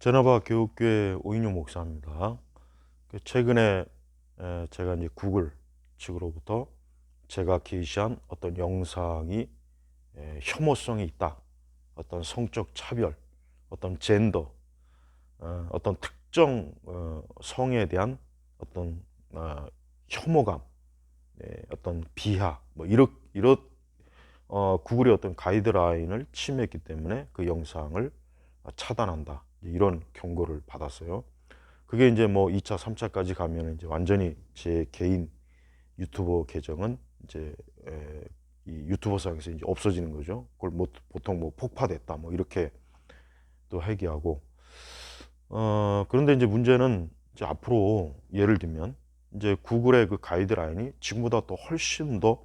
제나바 교육교회 오인용 목사입니다. 그 최근에 에, 제가 이제 구글 측으로부터 제가 게시한 어떤 영상이 에, 혐오성이 있다. 어떤 성적 차별, 어떤 젠더, 어, 어떤 특정 어, 성에 대한 어떤 어, 혐오감, 예, 어떤 비하, 뭐 이렇 이렇 어, 구글의 어떤 가이드라인을 침해했기 때문에 그 영상을 차단한다. 이런 경고를 받았어요. 그게 이제 뭐 2차, 3차까지 가면 이제 완전히 제 개인 유튜버 계정은 이제 에, 이 유튜버상에서 이제 없어지는 거죠. 그걸 뭐 보통 뭐 폭파됐다 뭐 이렇게 또 얘기하고 어 그런데 이제 문제는 이제 앞으로 예를 들면 이제 구글의 그 가이드라인이 지금보다 또 훨씬 더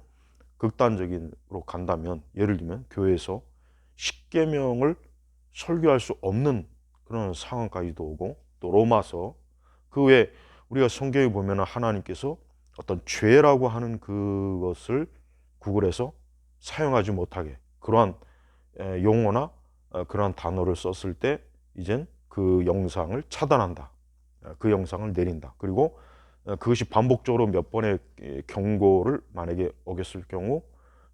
극단적인으로 간다면 예를 들면 교회에서 십계명을 설교할 수 없는 그런 상황까지도 오고 또 로마서 그 외에 우리가 성경에 보면 하나님께서 어떤 죄라고 하는 그것을 구글에서 사용하지 못하게 그러한 에, 용어나 어, 그러한 단어를 썼을 때 이젠 그 영상을 차단한다. 어, 그 영상을 내린다. 그리고 어, 그것이 반복적으로 몇 번의 에, 경고를 만약에 어겼을 경우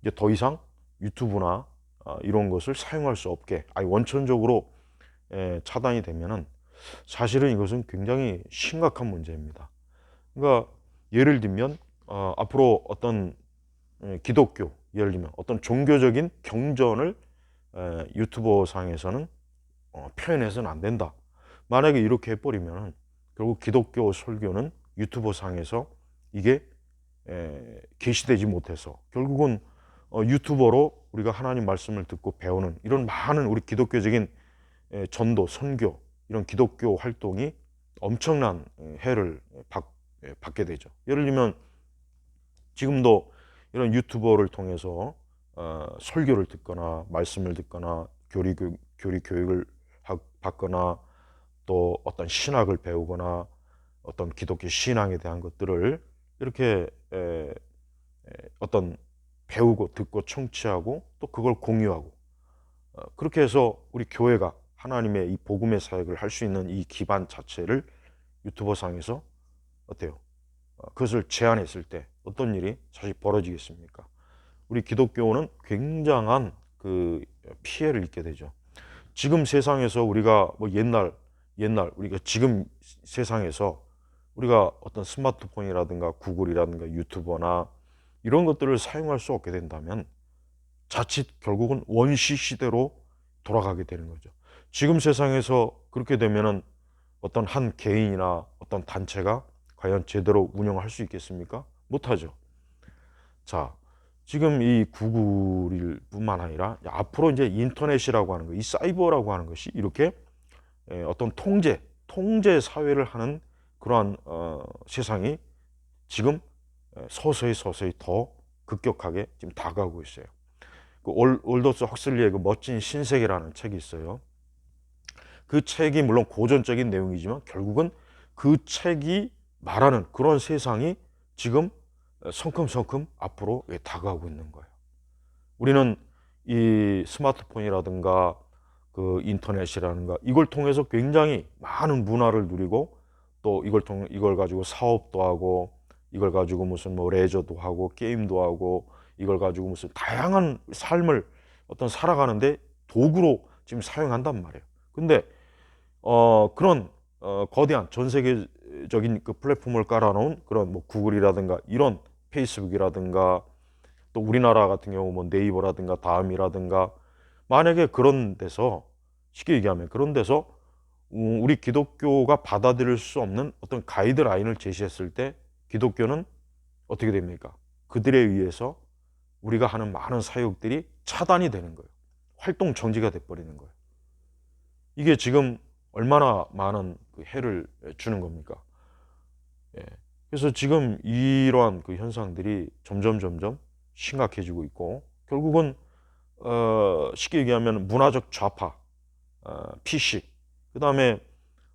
이제 더 이상 유튜브나 어, 이런 것을 사용할 수 없게 아니 원천적으로 에, 차단이 되면은 사실은 이것은 굉장히 심각한 문제입니다. 그러니까 예를 들면 어, 앞으로 어떤 에, 기독교 예를 들면 어떤 종교적인 경전을 에, 유튜버 상에서는 어, 표현해서는 안 된다. 만약에 이렇게 해버리면 결국 기독교 설교는 유튜버 상에서 이게 에, 게시되지 못해서 결국은 어, 유튜버로 우리가 하나님 말씀을 듣고 배우는 이런 많은 우리 기독교적인 에, 전도, 선교 이런 기독교 활동이 엄청난 에, 해를 받, 에, 받게 되죠. 예를 들면 지금도 이런 유튜버를 통해서 어, 설교를 듣거나 말씀을 듣거나 교리, 교- 교리 교육을 하- 받거나 또 어떤 신학을 배우거나 어떤 기독교 신앙에 대한 것들을 이렇게 에, 에, 어떤 배우고 듣고 청취하고 또 그걸 공유하고 어, 그렇게 해서 우리 교회가 하나님의 이 복음의 사역을 할 수 있는 이 기반 자체를 유튜버 상에서 어때요? 어, 그것을 제안했을 때 어떤 일이 사실 벌어지겠습니까? 우리 기독교는 굉장한 그 피해를 입게 되죠. 지금 세상에서 우리가 뭐 옛날 옛날 우리가 지금 세상에서 우리가 어떤 스마트폰이라든가 구글이라든가 유튜버나 이런 것들을 사용할 수 없게 된다면 자칫 결국은 원시 시대로 돌아가게 되는 거죠. 지금 세상에서 그렇게 되면은 어떤 한 개인이나 어떤 단체가 과연 제대로 운영할 수 있겠습니까? 못하죠. 자, 지금 이 구글일 뿐만 아니라 앞으로 이제 인터넷이라고 하는 거, 이 사이버라고 하는 것이 이렇게 에, 어떤 통제, 통제 사회를 하는 그러한 어, 세상이 지금 에, 서서히 서서히 더 급격하게 지금 다가오고 있어요. 그 올, 올더스 헉슬리의 그 멋진 신세계라는 책이 있어요. 그 책이 물론 고전적인 내용이지만 결국은 그 책이 말하는 그런 세상이 지금 성큼성큼 앞으로 예, 다가오고 있는 거예요. 우리는 이 스마트폰이라든가 그 인터넷이라든가 이걸 통해서 굉장히 많은 문화를 누리고 또 이걸 통해 이걸 가지고 사업도 하고 이걸 가지고 무슨 뭐 레저도 하고 게임도 하고 이걸 가지고 무슨 다양한 삶을 어떤 살아가는데 도구로 지금 사용한단 말이에요. 근데 어 그런 어 거대한 전 세계적인 그 플랫폼을 깔아놓은 그런 뭐 구글이라든가 이런 페이스북이라든가 또 우리나라 같은 경우 뭐 네이버라든가 다음이라든가 만약에 그런 데서 쉽게 얘기하면 그런 데서 음, 우리 기독교가 받아들일 수 없는 어떤 가이드라인을 제시했을 때 기독교는 어떻게 됩니까? 그들에 의해서 우리가 하는 많은 사역들이 차단이 되는 거예요. 활동 정지가 돼버리는 거예요. 이게 지금 얼마나 많은 그 해를 주는 겁니까? 예. 그래서 지금 이러한 그 현상들이 점점 점점 심각해지고 있고 결국은 어, 쉽게 얘기하면 문화적 좌파, 어, PC, 그 다음에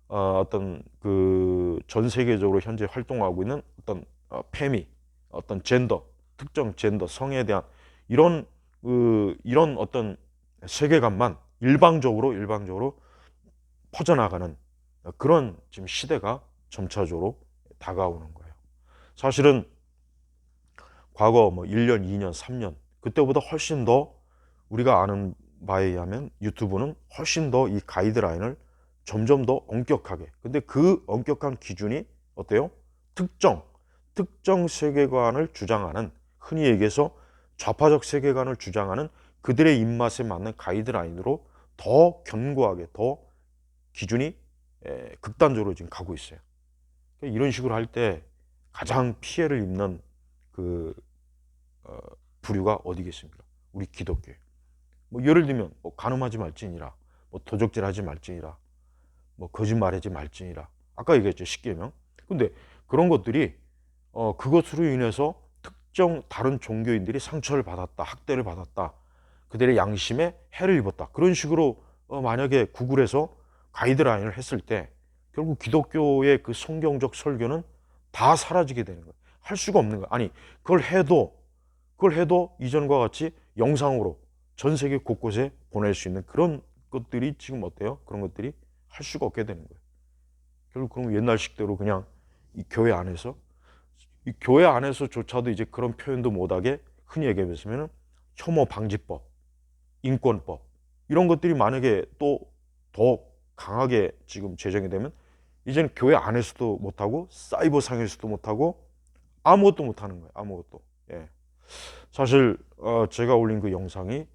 어, 어떤 그 전 세계적으로 현재 활동하고 있는 어떤 어, 페미, 어떤 젠더, 특정 젠더, 성에 대한 이런 그 이런 어떤 세계관만 일방적으로 일방적으로 퍼져나가는 그런 지금 시대가 점차적으로 다가오는 거예요. 사실은 과거 뭐 1년, 2년, 3년 그때보다 훨씬 더 우리가 아는 바에 의하면 유튜브는 훨씬 더 이 가이드라인을 점점 더 엄격하게 근데 그 엄격한 기준이 어때요? 특정 특정 세계관을 주장하는 흔히 얘기해서 좌파적 세계관을 주장하는 그들의 입맛에 맞는 가이드라인으로 더 견고하게 더 기준이 에, 극단적으로 지금 가고 있어요. 그러니까 이런 식으로 할 때 가장 피해를 입는 그 어, 부류가 어디겠습니까? 우리 기독교. 뭐 예를 들면 뭐 간음하지 말지니라, 뭐 도적질하지 말지니라, 뭐 거짓말하지 말지니라. 아까 얘기했죠 십계명. 근데 그런 것들이 어 그것으로 인해서 특정 다른 종교인들이 상처를 받았다, 학대를 받았다, 그들의 양심에 해를 입었다. 그런 식으로 어 만약에 구글에서 가이드라인을 했을 때 결국 기독교의 그 성경적 설교는 다 사라지게 되는 거예요. 할 수가 없는 거예요. 아니 그걸 해도 그걸 해도 이전과 같이 영상으로 전 세계 곳곳에 보낼 수 있는 그런 것들이 지금 어때요? 그런 것들이 할 수가 없게 되는 거예요. 결국 그럼 옛날식대로 그냥 이 교회 안에서 이 교회 안에서조차도 이제 그런 표현도 못하게 흔히 얘기해보면 혐오 방지법, 인권법 이런 것들이 만약에 또 더 강하게 지금 제정이 되면 이제는 교회 안에서도 못하고 사이버 상에서도 못하고 아무것도 못하는 거예요. 아무것도. 예. 사실 어 제가 올린 그 영상이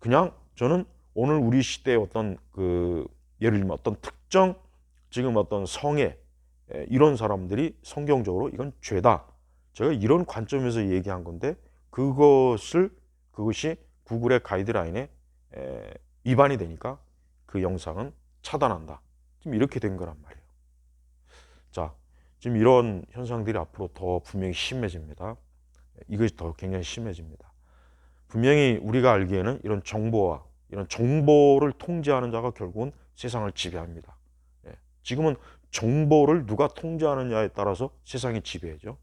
그냥 저는 오늘 우리 시대의 어떤 그 예를 들면 어떤 특정 지금 어떤 성에 예, 이런 사람들이 성경적으로 이건 죄다. 제가 이런 관점에서 얘기한 건데 그것을 그것이 구글의 가이드라인에 에, 위반이 되니까 그 영상은 차단한다. 지금 이렇게 된 거란 말이에요. 자, 지금 이런 현상들이 앞으로 더 분명히 심해집니다. 이것이 더 굉장히 심해집니다. 분명히 우리가 알기에는 이런 정보와 이런 정보를 통제하는 자가 결국은 세상을 지배합니다. 예. 지금은 정보를 누가 통제하느냐에 따라서 세상이 지배죠.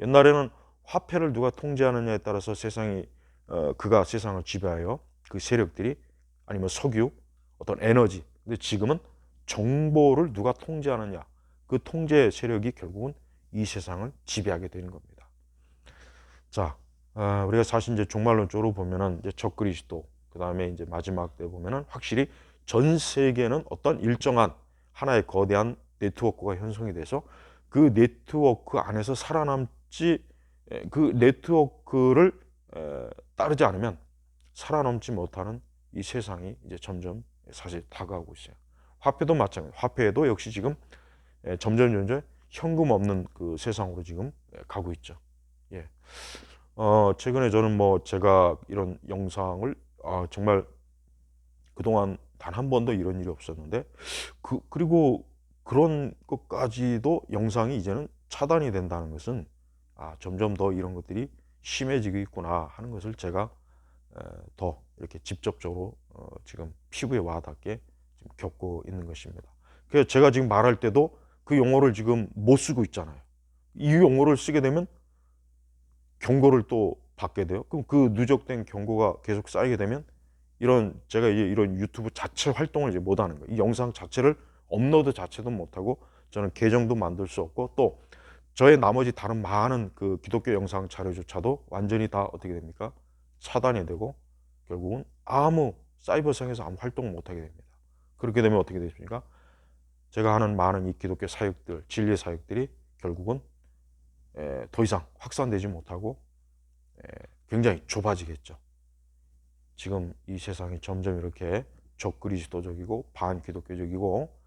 옛날에는 화폐를 누가 통제하느냐에 따라서 세상이 어, 그가 세상을 지배하여 그 세력들이 아니면 석유, 어떤 에너지. 근데 지금은 정보를 누가 통제하느냐 그 통제 세력이 결국은 이 세상을 지배하게 되는 겁니다. 자, 어, 우리가 사실 이제 종말론적으로 보면은 이제 적그리스도 그 다음에 이제 마지막 때 보면은 확실히 전 세계는 어떤 일정한 하나의 거대한 네트워크가 형성이 돼서 그 네트워크 안에서 살아남지 그 네트워크를 따르지 않으면 살아남지 못하는 이 세상이 이제 점점 사실 다가오고 있어요. 화폐도 마찬가지. 화폐도 역시 지금 점점 점점 현금 없는 그 세상으로 지금 가고 있죠. 예. 어, 최근에 저는 뭐 제가 이런 영상을 아, 정말 그동안 단 한 번도 이런 일이 없었는데 그 그리고 그런 것까지도 영상이 이제는 차단이 된다는 것은 아, 점점 더 이런 것들이 심해지고 있구나 하는 것을 제가 에, 더 이렇게 직접적으로 어, 지금 피부에 와닿게 겪고 있는 것입니다. 그래서 제가 지금 말할 때도 그 용어를 지금 못 쓰고 있잖아요. 이 용어를 쓰게 되면 경고를 또 받게 돼요. 그럼 그 누적된 경고가 계속 쌓이게 되면 이런 제가 이런 유튜브 자체 활동을 이제 못 하는 거예요. 이 영상 자체를 업로드 자체도 못 하고 저는 계정도 만들 수 없고 또 저의 나머지 다른 많은 그 기독교 영상 자료조차도 완전히 다 어떻게 됩니까? 차단이 되고 결국은 아무 사이버상에서 아무 활동 못 하게 됩니다. 그렇게 되면 어떻게 되십니까? 제가 하는 많은 이 기독교 사역들, 진리 사역들이 결국은 에, 더 이상 확산되지 못하고 에, 굉장히 좁아지겠죠. 지금 이 세상이 점점 이렇게 적그리스도적이고 반기독교적이고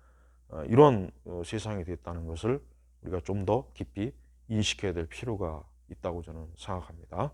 어, 이런 어, 세상이 됐다는 것을 우리가 좀 더 깊이 인식해야 될 필요가 있다고 저는 생각합니다.